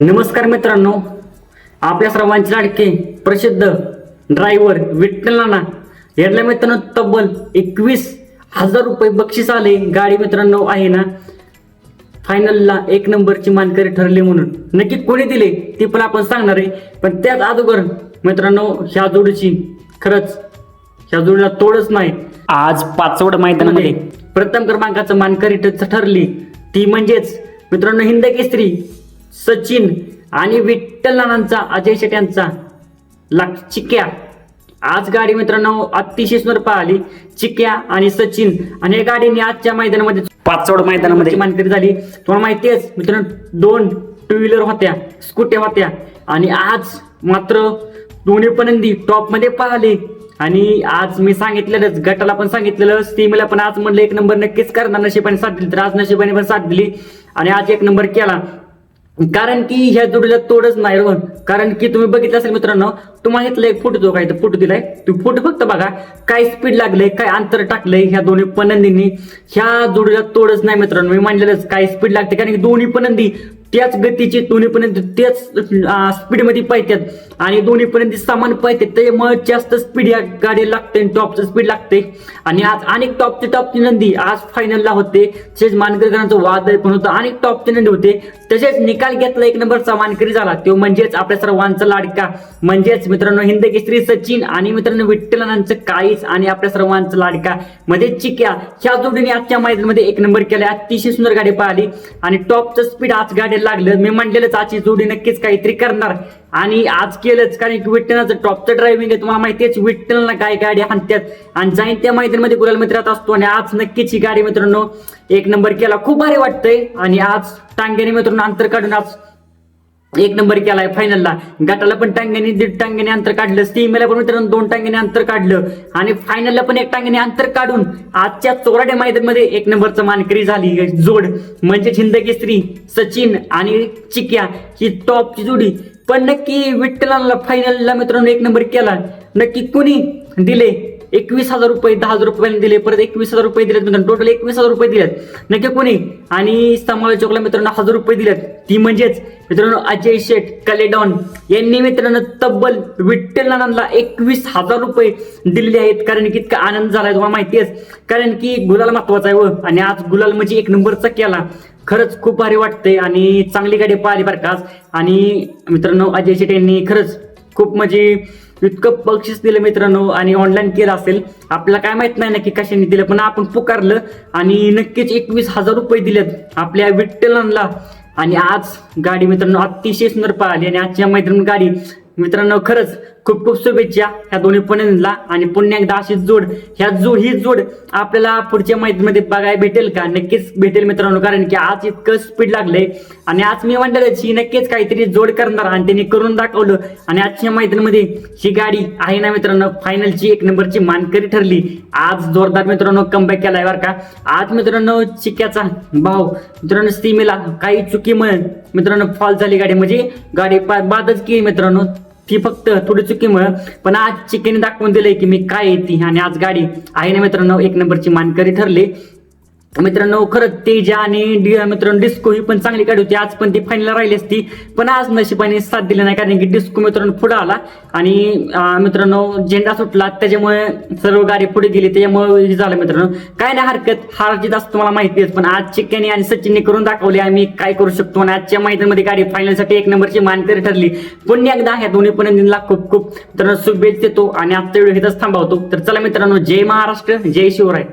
नमस्कार मित्रांनो आपल्या सर्वांचे लाडके प्रसिद्ध ड्रायव्हर विठ्ठल नाना. यातल्या मित्रांनो तब्बल एकवीस हजार रुपये बक्षीस आले. गाडी मित्रांनो आहे ना फायनलला एक नंबरची मानकरी ठरली म्हणून. नक्की कोणी दिले ती पण आपण सांगणार आहे. पण त्याच अगोदर मित्रांनो ह्या जोडीची खरंच ह्या जोडीला तोडच नाही. आज पाचवड मैदानामध्ये प्रथम क्रमांकाचं मानकरी ठरली. ती म्हणजेच मित्रांनो हिंद केसरी सचिन आणि विठ्ठल नानांचा अजय शेट यांचा चिक्या आज गाडी मित्रांनो अतिशय सुंदर पाहिली. चिक्या आणि सचिन आणि या गाडीने आजच्या मैदानामध्ये पाचवड मैदानामध्ये मानकरी झाली. तुम्हाला माहिती मित्रांनो दोन टू व्हीलर होत्या स्कूट्या होत्या. आणि आज मात्र दोन्ही पण टॉपमध्ये पाहिले. आणि आज मी सांगितलेलंच गटाला पण सांगितलेलं सीमेला पण आज म्हणलं एक नंबर नक्कीच करणार नशिबाने साथ दिली तर आज नशिबाने पण साथ दिली. आणि आज एक नंबर केला. कारण की ह्या जोडीला तोडच नाही रोहन कारण की तुम्ही बघितलं असेल मित्रांनो तुम्हाला इथला एक फोटो जो काय फोटो दिलाय. तुम्ही फोटो फक्त बघा काय स्पीड लागलंय काय अंतर टाकलंय ह्या दोन्ही पनंदींनी. ह्या जोडीला तोडच नाही मित्रांनो मी म्हणलेलंच काय स्पीड लागते. कारण की दोन्ही पनंदी त्याच गतीची दोन्ही पनंदी त्याच स्पीडमध्ये पाहिजेत आणि दोन्ही पर्यंत सामान पाहिजेत त्यामुळे जास्त स्पीड या गाडी लागते टॉपचं स्पीड लागते. आणि आज अनेक टॉपची टॉपची नंदी आज फायनलला होते. तसेच मानकरीकरांचं वादळ पण होतं अनेक टॉपची नंदी होते. तसेच निकाल घेतला एक नंबरचा मानकरी झाला. तो म्हणजेच आपल्या सर्वांचा लाडका. म्हणजेच मित्रांनो हिंद केसरी सचिन आणि मित्रांनो विठ्ठलांचं काळीच आणि आपल्या सर्वांचा लाडका. मध्ये चिक्या. ह्या जोडीने आजच्या मैदानामध्ये एक नंबर केला. अतिशय सुंदर गाडी पाहिली. आणि टॉपचं स्पीड आज गाडीला लागलं. मी म्हणलेलंच आजची जोडी नक्कीच काहीतरी करणार. आणि आज केलंच कारण की विठ्ठलाचं टॉपचं ड्रायव्हिंग आहे. तुम्हाला माहिती आहे काय गाडी हाणत्यात आणि जाईन त्या मैदानामध्ये गुलाल मित्रात असतो. आणि आज नक्कीच ही गाडी मित्रांनो एक नंबर केला. खूप भारी वाटतंय. आणि आज टांग्याने मित्रांनो अंतर काढून आज एक नंबर केलाय फायनलला गटाला पण टांग्याने दीड टांग्याने अंतर काढलं. सीमेला पण मित्रांनो दोन टांग्याने अंतर काढलं. आणि फायनलला पण एक टांग्याने अंतर काढून आजच्या चोराडे मैदानमध्ये एक नंबरचं मानकरी झाली. जोड. म्हणजे हिंद स्त्री सचिन आणि चिक्या. ही टॉपची जोडी पण नक्की विठ्ठलांना फायनलला मित्रांनो एक नंबर केला. नक्की कुणी दिले? एकवीस हजार रुपये दहा हजार रुपये दिले. परत एकवीस हजार रुपये दिलेत मित्रांनो. टोटल एकवीस हजार रुपये दिलेत. नक्की कोणी? आणि समालोचकला मित्रांनो हजार रुपये दिलेत. ती म्हणजेच मित्रांनो अजय शेठ कलेडॉन यांनी मित्रांनो तब्बल विठ्ठल नानांना एकवीस हजार रुपये दिलेले आहेत. कारण की इतका आनंद झालाय तुम्हाला माहिती आहे. कारण की गुलाल महत्त्वाचा आहे व. आणि आज गुलाल म्हणजे एक नंबरचा केला. खरंच खूप भारी वाटतंय आणि चांगली गाडी पाहिली बरं का आणि मित्रांनो अजय शेठ यांनी खरंच खूप म्हणजे इतकं बक्षीस दिलं मित्रांनो आणि ऑनलाईन केलं असेल. आपल्याला काय माहीत नाही नक्की कशाने दिलं पण आपण पुकारलं आणि नक्कीच एकवीस हजार रुपये दिलेत आपल्या विठ्ठलांना आणि आज गाडी मित्रांनो अतिशय सुंदर पाहिली आणि आजच्या मैत्रीण गाडी मित्रांनो खरंच खूप खूप शुभेच्छा ह्या दोन्ही पणला आणि पुन्हा एकदा अशी जोड ह्या जोड ही जोड आपल्याला पुढच्या माहितीमध्ये बघायला भेटेल का? नक्कीच भेटेल मित्रांनो कारण की आज इतकं स्पीड लागलंय. आणि आज मी म्हणलेलं ही नक्कीच काहीतरी जोड करणार आणि त्यांनी करून दाखवलं. आणि आजच्या मैत्रीमध्ये ही गाडी आहे ना मित्रांनो फायनलची एक नंबरची मानकरी ठरली. आज जोरदार मित्रांनो कमबॅक केलाय बरं का? आज मित्रांनो चिक्याचा भाव मित्रांनो सीमेला काही चुकीमुळे मित्रांनो फॉल झाली गाडी. म्हणजे गाडी बादच केली मित्रांनो. ती फक्त थोडी चुकीमुळे पण आज चिकेने दाखवून दिलंय की मी काय येते आणि आज गाडी आहे ना मित्रांनो एक नंबरची मानकरी ठरली. मित्रांनो खरंच तेजा आणि मित्रांनो डिस्को ही पण चांगली गाडी होती. आज पण ती फायनल राहिली असती. पण आज नशिबाने साथ दिली नाही कारण की डिस्को मित्रांनो पुढे आला. आणि मित्रांनो झेंडा सुटला. त्याच्यामुळे सर्व गाडी पुढे गेली. त्याच्यामुळे हे झालं मित्रांनो. काय नाही हरकत. हार जीत असं तुम्हाला माहिती आहे पण आज चिक्याने आणि सचिनने करून दाखवले. आम्ही काय करू शकतो? आणि आजच्या माहितीमध्ये गाडी फायनलसाठी एक नंबरची मानकरी ठरली. पुन्हा एकदा ह्या दोन्ही पण खूप खूप मित्रांनो शुभेच्छा देतो. आणि आजचा व्हिडिओ इथंच थांबवतो. तर चला मित्रांनो जय महाराष्ट्र जय शिवराय.